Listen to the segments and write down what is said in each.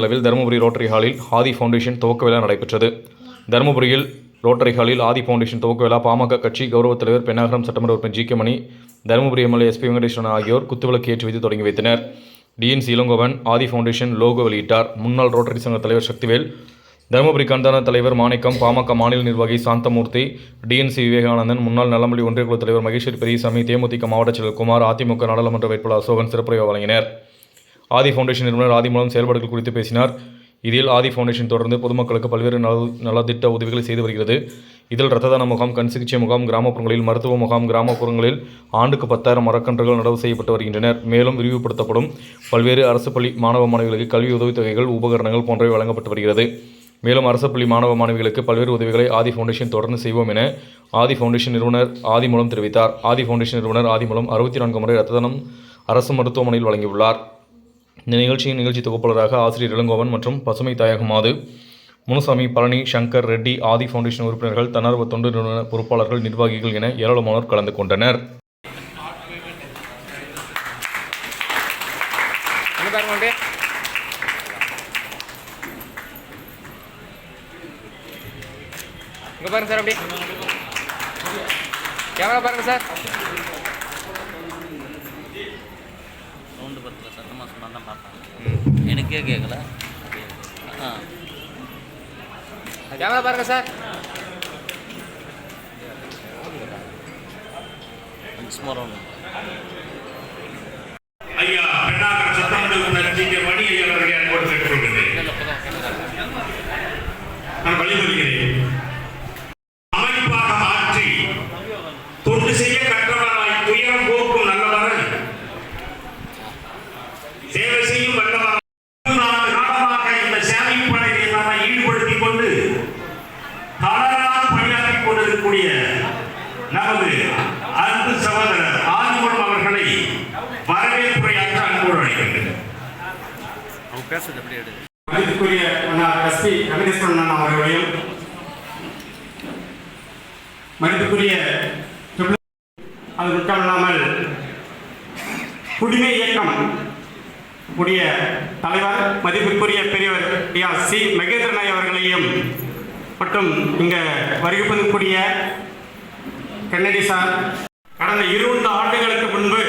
அளவில் தருமபுரி ரோட்டரி ஹாலில் ஆதி ஃபவுண்டேஷன் துவக்க விழா நடைபெற்றது. தருமபுரியில் ரோட்டரி ஹாலில் ஆதி ஃபவுண்டேஷன் துவக்க விழா பாமக கட்சி கௌரவ தலைவர் பெண்ணாகரம் சட்டமன்ற உறுப்பினர் G K Mani Dharmapuri MLA SP Venkateswaran ஆகியோர் குத்துவிளக்கு ஏற்றி வைத்து தொடங்கி வைத்தனர். TNC Elangovan Aadhi foundation logo வெளியிட்டார். முன்னாள் ரோட்டரி சங்க தலைவர் சக்திவேல் தருமபுரி கண்தான தலைவர் மாணிக்கம் பாமக மாநில நிர்வாகி சாந்தமூர்த்தி டிஎன்சி விவேகானந்தன் முன்னாள் நலமொழி ஒன்றிய குழு தலைவர் மகேஸ்வரி பெரியசாமி தேமுதிக மாவட்ட செயலர் குமார் அதிமுக நாடாளுமன்ற வேட்பாளர் அசோகன் சிறப்புரை வழங்கினர். ஆதி ஃபவுண்டேஷன் நிறுவனர் ஆதி மூலம் செயல்பாடுகள் குறித்து பேசினார். இதில் ஆதி ஃபவுண்டேஷன் தொடர்ந்து பொதுமக்களுக்கு பல்வேறு நல நலத்திட்ட உதவிகளை செய்து வருகிறது. இதில் இரத்த தான முகாம் கண் சிகிச்சை முகாம் கிராமப்புறங்களில் மருத்துவ முகாம் கிராமப்புறங்களில் ஆண்டுக்கு பத்தாயிரம் மரக்கன்றுகள் நடவு செய்யப்பட்டு வருகின்றனர். மேலும் விரிவுபடுத்தப்படும் பல்வேறு அரசு பள்ளி மாணவ மாணவிகளுக்கு கல்வி உதவித்தொகைகள் உபகரணங்கள் போன்றவை வழங்கப்பட்டு வருகிறது. மேலும் அரசு பள்ளி மாணவ மாணவிகளுக்கு பல்வேறு உதவிகளை ஆதி ஃபவுண்டேஷன் தொடர்ந்து செய்வோம் என ஆதி ஃபவுண்டேஷன் நிறுவனர் ஆதி மூலம் தெரிவித்தார். ஆதி ஃபவுண்டேஷன் நிறுவனர் ஆதி மூலம் அறுபத்தி நான்கு முறை ரத்ததானம் அரசு மருத்துவமனையில் வழங்கியுள்ளார். இந்த நிகழ்ச்சியின் நிகழ்ச்சி தொகுப்பாளராக ஆசிரியர் இளங்கோவன் மற்றும் பசுமை தாயகம் மாது முனுசாமி பழனி சங்கர் ரெட்டி ஆதி ஃபவுண்டேஷன் உறுப்பினர்கள் தன்னார்வ தொண்டு நிறுவன பொறுப்பாளர்கள் நிர்வாகிகள் என ஏராளமானோர் கலந்து கொண்டனர். பாருங்க சார் அப்படியே. கேமரா பாருங்க சார். சொன்னால் தான் பார்ப்பேன் எனக்கே கேட்கல ஆ. கேமரா பாருங்க சார். ஒன்று ஐயா பெண்ணாகர சட்டமன்ற உறுப்பினர் ஜி கே மணி ஐயா அவர்களை அன்போடு கேட்டுக்கொள்கிறேன் நான் வழிமொழிகிறேன் பேசுறது எப்படி எடு? மதிப்புக்குரிய அண்ணா எஸ்பி வெங்கடேஸ்வரன் அண்ணா அவர்களையும் மதிப்புக்குரிய ட்ரிபிள் அது மட்டுமல்லாமல் குடிமை இயக்கம் உடைய தலைவர் மதிப்பிற்குரிய பெரியவர் ஐயா சி மகேந்திரன் ஐயா அவர்களையும் மற்றும் இங்கே வருகிப்பதற்குரிய கண்ணடி சார் கடந்த இருபது ஆண்டுகளுக்கு முன்பு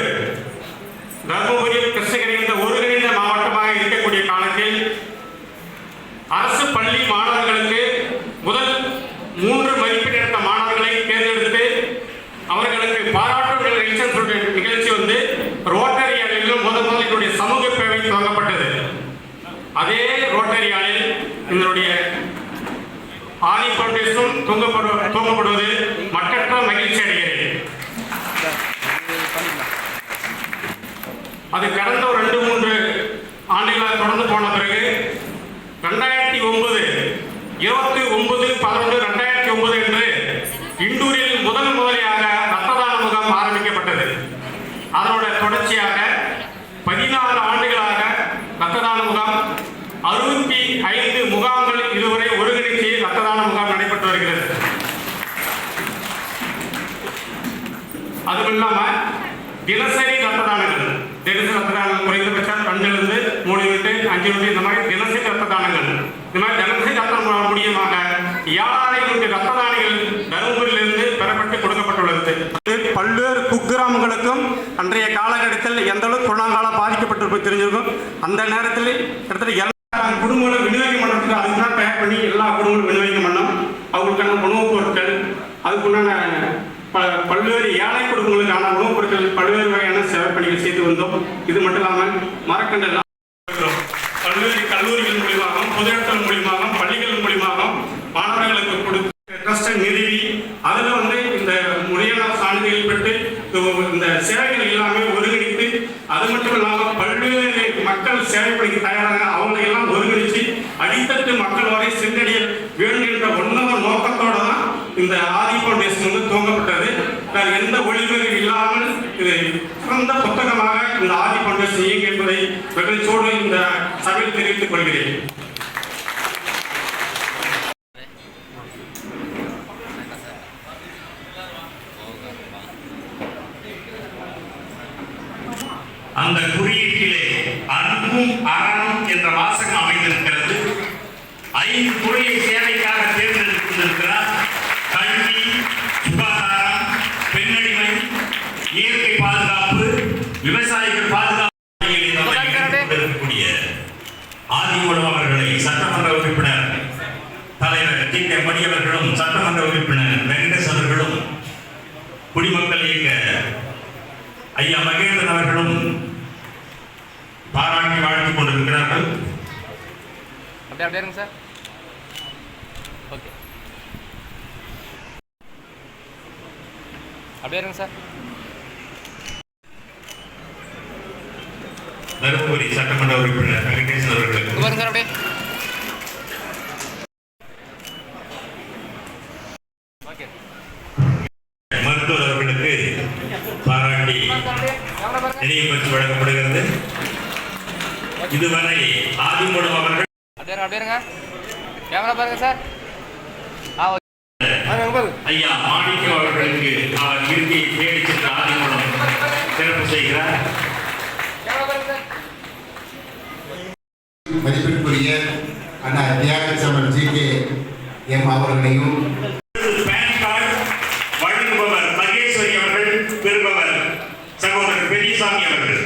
தர்மபுரி கிருஷ்ணகிரி என்ற ஒருங்கிணைந்த மாவட்டமாக இருக்கக்கூடிய காலத்தில் அரசு பள்ளி மாணவர்களுக்கு முதல் மூன்று மதிப்பெண் எடுத்த மாணவர்களை தேர்ந்தெடுத்து அவர்களுக்கு பாராட்டு விழா நிகழ்ச்சி சொல்ற நிகழ்ச்சி வந்து ரோட்டரி அணியிலும் முதல் முதல் என்னுடைய சமூக சேவை துவங்கப்பட்டது அதே ரோட்டரி அணியில் இதனுடைய ஆதி ஃபவுண்டேஷனும் தூங்கப்படு தூங்கப்படுவது மற்றற்ற மகிழ்ச்சி அடைகிறது. அது கடந்த ஒரு ரெண்டு மூன்று ஆண்டுகளாக தொடர்ந்து போன பிறகு ரெண்டாயிரத்தி ஒன்பது இருபத்தி ஒன்பது பதினொன்று ரெண்டாயிரத்தி ஒன்பது என்று இண்டூரில் முதல் முதலியாக ரத்ததான முகாம் ஆரம்பிக்கப்பட்டது. அதனோட தொடர்ச்சியாக பதினாறு ஆண்டுகள் அறுபத்தி ஐந்து முகாம்கள் இதுவரை ஒருங்கிணைத்து ரத்த தான முகாம் நடைபெற்று வருகிறது. அதுவும் இல்லாம தினசரி ரத்த தானங்கள் தினசரி ரத்த தானங்கள் குறைந்தபட்சம் ரெண்டுலேருந்து மூணு யூனிட் அஞ்சு யூனிட் இந்த மாதிரி தினசரி ரத்த தானங்கள் இந்த மாதிரி தினசரி ரத்தம் மூலியமாக ஏழாயிரம் யூனிட் ரத்த தானிகள் தருமபுரியிலிருந்து பெறப்பட்டு கொடுக்கப்பட்டுள்ளது. பல்வேறு குக்கிராமங்களுக்கும் அன்றைய காலகட்டத்தில் எந்த அளவுக்கு கொரோனாங்கால பாதிக்கப்பட்டிருப்பது தெரிஞ்சிருக்கும். அந்த நேரத்தில் கிட்டத்தட்ட அந்த குடும்பங்களும் விநியோகம் பண்ணுறதுக்கு அதுக்கு தான் பேக் பண்ணி எல்லா குடும்பங்களும் விநியோகம் பண்ணோம் அவங்களுக்கான உணவுப் பொருட்கள் அதுக்குண்டான ப- பல்வேறு ஏழை குடும்பங்களுக்கான உணவுப் பொருட்கள் பல்வேறு வகையான சேவை பணிகள் செய்து வந்தோம். இது மட்டும் இல்லாமல் மரக்கண்டல் பல்வேறு கல்லூரிகள் மூலியமாகவும் பொதுஇடங்கள் மூலியமாகவும் பள்ளிகள் மூலியமாகவும் மாணவர்களுக்கு கொடுத்து நிறுவி அதில் வந்து இந்த முறையான சான்றிதழ் பெற்று இந்த சேவைகள் எல்லாமே ஒருங்கிணைத்து அது மட்டும் இல்லாமல் பல்வேறு மக்கள் சேவை பணிக்கு தயாராக அவங்களை எல்லாம் ஒருங்கிணைச்சு அடித்தட்டு மக்கள் வரை சென்றடைய வேண்டும் என்ற உன்னத நோக்கத்தோட தான் இந்த ஆதி ஃபவுண்டேஷன் வந்து துவங்கப்பட்டது. வேறு எந்த ஒளிபெரும் இல்லாமல் இது சிறந்த புத்தகமாக இந்த ஆதி ஃபவுண்டேஷன் இயங்கும் என்பதை மகிழ்ச்சியோடு இந்த சபையில் தெரிவித்துக் கொள்கிறேன். அந்த குறியீட்டிலே அன்பும் அற பாதுகாப்பு விவசாயிகள் பாதுகாப்பு இருக்கக்கூடிய ஆதிமூலம் அவர்களை சட்டமன்ற உறுப்பினர் தலைவர் டி கே மணியவர்களும் சட்டமன்ற உறுப்பினர் வெங்கடேஷ் அவர்களும் குடிமக்கள் இயக்க ஐயா மகேந்திரன் அவர்களும் பாராட்டி வாழ்த்திக் கொண்டிருக்கிறார்கள். அப்படியே அப்படியே சார். ஓகே அப்படியே இருங்க சார். தருமபுரி சட்டமன்ற உறுப்பினர் வெங்கடேசன் அவர்களுக்கு. மருத்துவர் அவர்களுக்கு பாராட்டி நினைவு வழங்கப்படுகிறது. இதுவரை ஆதிமூலம் அவர்கள் கேமரா பாருங்க சார்? ஐயா மாணிக்கம் அவர்களுக்கு அவர் இறுதியை தேடி சென்ற ஆதிமூலம் சிறப்பு செய்கிறார் கேமரா பாருங்க சார் மதிப்பிற்குரிய அண்ணா தியாகச்சமன் ஜி கே எம் அவர்களையும் பேன் கார்டு வழங்குபவர் மகேஸ்வரி அவர்கள் பெறுபவர் சகோதரர் பெரியசாமி அவர்கள்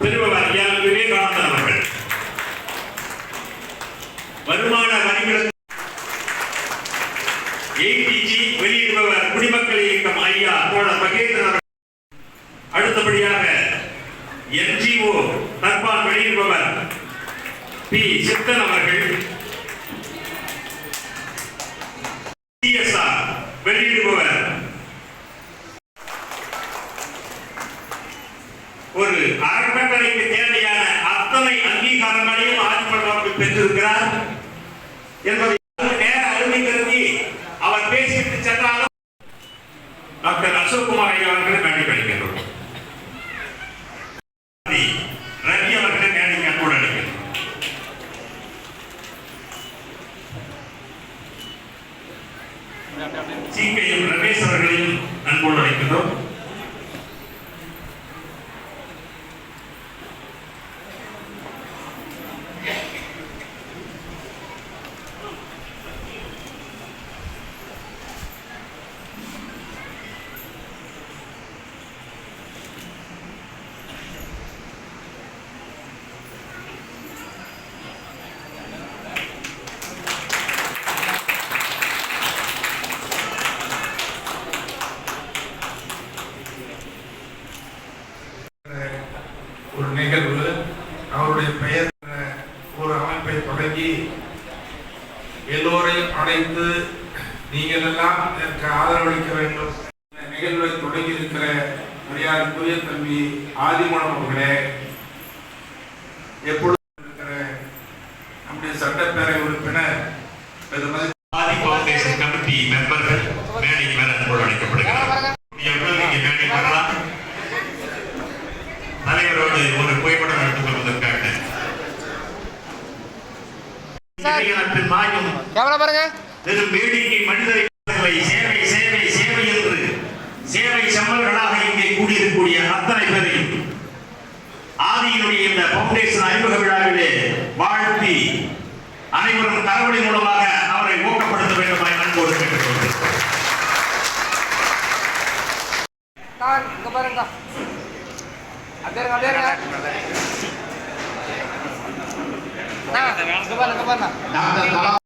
பெறுபவர் எல். விவேகானந்தன் அவர்கள். வருமான வரிகளுக்கு ஏபிஜி வெளியிடுபவர் குடிமக்கள் இயக்கம் ஐயா தோழர் மகேந்திரன் ஒரு அறக்கட்டளைக்கு தேவையான அத்தனை அங்கீகாரங்களையும் ஆதிமன்றம் பெற்றிருக்கிறார் என்பதை நேர அருமை கருதி அவர் பேசிவிட்டு சென்றாலும் டாக்டர் அசோக்குமார் ஐயா அவர்களை மேடை அளிக்கின்றோம் ரவி அவர்களை மேடை அன்போடு அளிக்கின்றோம் சிகைஎம் ரமேஷ் அவர்களையும் அன்போடு அழைக்கின்றோம் ஒரு நிகழ்வு அவருடைய பெயர் என்ற ஒரு அமைப்பை தொடங்கி எல்லோரையும் அழைத்து நீங்கள் எல்லாம் இதற்கு ஆதரவளிக்க வேண்டும். இந்த நிகழ்வை தொடங்கி இருக்கிற மரியாதைக்குரிய தம்பி ஆதிமனம் அவர்களே எப்பொழுதும் இருக்கிற நம்முடைய சட்டப்பேரவை உறுப்பினர் ஆதி பவுண்டேஷன் கமிட்டி மெம்பர்கள் மேடைக்கு மேல அன்போடு அழைக்கப்படுகிறார் இவர்கள் இங்கே மேடைக்கு வரலாம் தலைவரோடு ஒரு புகைப்படம் எடுத்துக் கொள்வதற்காக இந்தியாவின் மாயம் கேமரா பாருங்க வெறும் வேடிக்கை மனிதரை சேவை சேவை சேவை என்று சேவை செம்மல்களாக இங்கே கூடியிருக்கக்கூடிய அத்தனை பேரையும் ஆதியினுடைய இந்த பவுண்டேஷன் அறிமுக விழாவிலே வாழ்த்தி அனைவரும் தரவழி மூலமாக அவரை ஊக்கப்படுத்த வேண்டுமாய் அன்போடு கேட்டுக்கொள்கிறேன் நான் இங்க பாருங்க அப்படியே இருங்க அப்படியே இருங்க அண்ணா, இங்க பாருங்க இங்க பாருங்க டாக்டர்